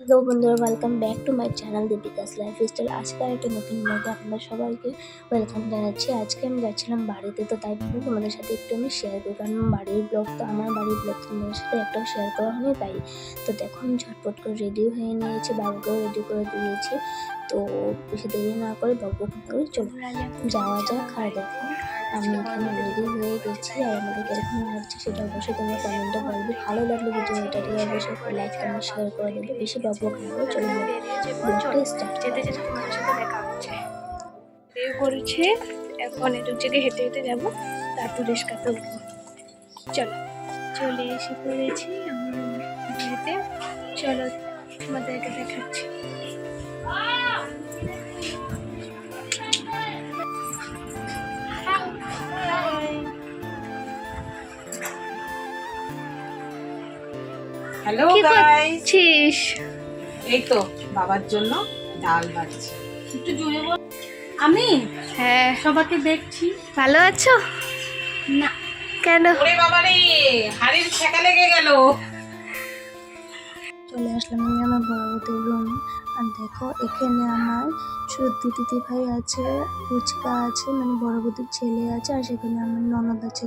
Hello বন্ধুরা welcome back to my channel Deepika's lifestyle আজকে একটা নতুন ব্লগে আপনাদের সবাইকে ওয়েলকাম জানাচ্ছি। আজকে আমি যাচ্ছিলাম বাড়িতে, তো তাই জন্য তোমাদের সাথে একটু আমি শেয়ার করি। কারণ বাড়ির ব্লগ তো, আমার বাড়ির ব্লগ তোমাদের সাথে একটাও শেয়ার করা হয়নি, তাই তো দেখো, আমি ঝটপট করে রেডি হয়ে নিয়েছি, বাবুকেও রেডি করে দিয়েছি। তো বেশি দেরি না করে বাবু করে চলে, যাওয়া যাক আর দেখো। আমি এখানে রেডি হয়ে গেছি আর আমাদের কীরকম লাগছে সেটা অবশ্যই তোমরা কমেন্টে বলবে। ভালো লাগলে ভিডিওটাকে অবশ্যই লাইক কমেন্ট শেয়ার করে দেবে বেশি বাবু খাব চলে যেতে যেতে তোমার সাথে দেখা হচ্ছে। বের করেছে এখন একটু জায়গায় হেঁটে হেঁটে যাব তারপর রিস্কাতে উঠবো চলো চলে এসে পড়েছি আমার চলো তোমাদেরকে দেখাচ্ছি। হ্যালো গাইস করছিস? এই তো বাবার জন্য ডাল বাড়ছি একটু জোরে বল। আমি? হ্যাঁ। সবাইকে দেখছি। ভালো আছো? না। কেন? ওরে বাবা রে হাড়ির ছেঁকা লেগে গেল। চলে আসলাম আমি আমার বড় রুমে। আর দেখো, এখানে আমার সত্যি দিদি ভাই আছে ফুচকা আছে মানে বড় বৌদির ছেলে আছে, আর সেখানে আমার ননদ আছে।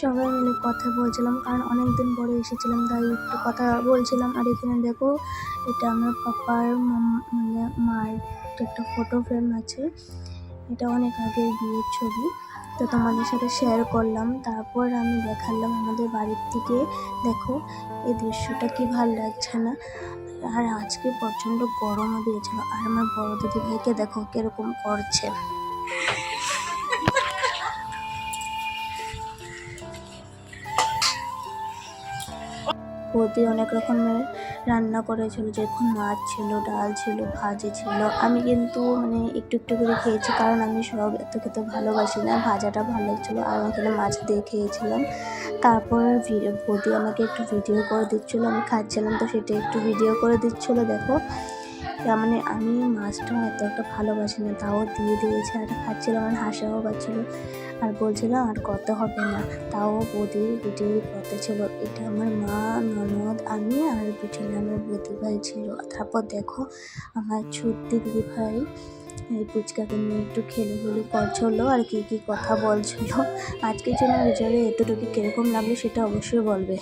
সবাই মিলে কথা বলছিলাম, কারণ অনেক দিন পরে এসেছিলাম, তাই একটু কথা বলছিলাম। আর এখানে দেখো, এটা আমার পাপার মানে মার একটা ফটো ফ্রেম আছে। এটা অনেক আগের বিয়ের ছবি। তো তোমাদের সাথে শেয়ার করলাম। তারপর আমি দেখালাম আমাদের বাড়ির থেকে দেখো, এই দৃশ্যটা কি ভালো লাগছে না? আর আজকে প্রচণ্ড গরমও দিয়েছিল। আর আমার বড় দিদিভাইকে দেখো কীরকম করছে। বৌদি অনেক রকমের রান্না করেছিল, যেরকম মাছ ছিল, ডাল ছিল, ভাজি ছিল। আমি কিন্তু মানে একটু একটু করে খেয়েছি, কারণ আমি সব এত খেতে ভালোবাসি না। ভাজাটা ভালো ছিল, আর এখানে মাছ দিয়ে খেয়েছিলাম। তারপর বৌদি আমাকে একটু ভিডিও করে দিচ্ছিল, আমি খাচ্ছিলাম, তো সেটা একটু ভিডিও করে দিচ্ছিল, দেখো। তার মানে আমি মাছটা এত একটা ভালোবাসি না, তাও দিয়ে দিয়েছে আর খাচ্ছিলাম আর হাসাও পাচ্ছিলো আর বলছিল আর কত হবে না, তাও বৌদি ভিডিও করতে ছিল। এটা আমার মা, ননদ, আমি আর পিছনে আমার বৌদি ভাই ছিল। তারপর দেখো আমার ছুটি দিদি ভাই, এই ফুচকাকে নিয়ে একটু খেলে খেলে করছিল আর কি কি কথা বলছিল। আজকের জন্য ভিডিওটা এতটুকু কীরকম লাগল সেটা অবশ্যই বলবে।